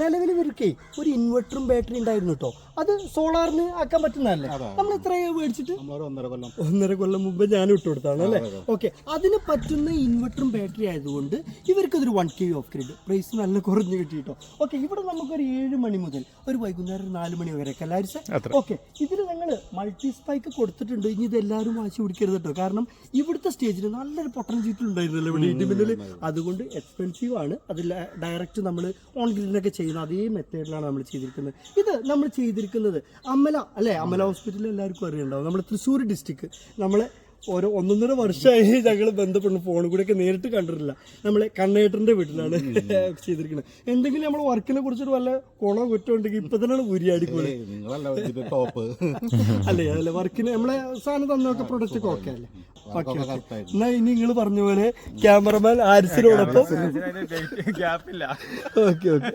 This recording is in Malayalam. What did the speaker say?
നിലവിൽ ഇവർക്കേ ഒരു ഇൻവെർട്ടറും ബാറ്ററി ഉണ്ടായിരുന്നു കേട്ടോ അത് സോളാറിന് ആക്കാൻ പറ്റുന്നതല്ലേ? നമ്മൾ ഇത്രയും മേടിച്ചിട്ട്? ഒന്നര കൊല്ലം. ഒന്നര കൊല്ലം മുമ്പ് ഞാൻ ഇട്ട് കൊടുത്താണ് അല്ലേ? ഓക്കെ. അതിന് പറ്റുന്ന ഇൻവെർട്ടറും ബാറ്ററി ആയതുകൊണ്ട് ഇവർക്ക് ഇതൊരു one K off grid price നല്ല കുറഞ്ഞ് കിട്ടിയിട്ടോ. ഓക്കെ ഇവിടെ നമുക്കൊരു ഏഴ് മണി മുതൽ ഒരു വൈകുന്നേരം ഒരു നാല് മണി വരെ കലാരിച്ച ഓക്കെ ഇതിൽ ഞങ്ങൾ മൾട്ടി സ്പൈക്ക് കൊടുത്തിട്ടുണ്ട്. ഇനി ഇത് എല്ലാവരും വാശി പിടിക്കരുത് കേട്ടോ കാരണം ഇവിടുത്തെ സ്റ്റേജിൽ നല്ലൊരു പൊട്ടൻഷ്യൽ ഉണ്ടായിരുന്നല്ലോ ഇവിടെ ഇടിമിന്നൽ അതുകൊണ്ട് എക്സ്പെൻസീവ് ആണ്. അതിൽ ഡയറക്റ്റ് നമ്മൾ ഓൺ ഗ്രിഡിനൊക്കെ ചെയ്യുന്ന അതേ മെത്തേഡിലാണ് നമ്മൾ ചെയ്തിരിക്കുന്നത്. ഇത് നമ്മൾ ചെയ്തിരിക്കുന്നത് അമല അല്ലേ? അമല ഹോസ്പിറ്റലിൽ എല്ലാവർക്കും അറിയുണ്ടാവും നമ്മൾ തൃശ്ശൂർ ഡിസ്ട്രിക്ട് നമ്മൾ ഓരോ ഒന്നൊന്നര വർഷമായി ഞങ്ങൾ ബന്ധപ്പെടുന്നു ഫോണിൽ കൂടെ ഒക്കെ നേരിട്ട് കണ്ടിട്ടില്ല. നമ്മൾ കണ്ണേട്ടന്റെ വീട്ടിലാണ് ചെയ്തിരിക്കുന്നത്. എന്തെങ്കിലും നമ്മൾ വർക്കിനെ കുറിച്ചൊരു വല്ല കുളം കുറ്റം ഉണ്ടെങ്കിൽ ഇപ്പൊ തന്നെ ഉരിയാടിക്കൂടെ അല്ലേ അല്ലേ? വർക്കിന് നമ്മളെ സാധനം തന്നൊക്കെ പ്രൊഡക്റ്റ് ഒക്കെ ഓക്കെ അല്ലേ? എന്നാ ഇനി നിങ്ങൾ പറഞ്ഞ പോലെ ക്യാമറമാൻ ആരിസിനോടൊപ്പം ഓക്കെ ഓക്കെ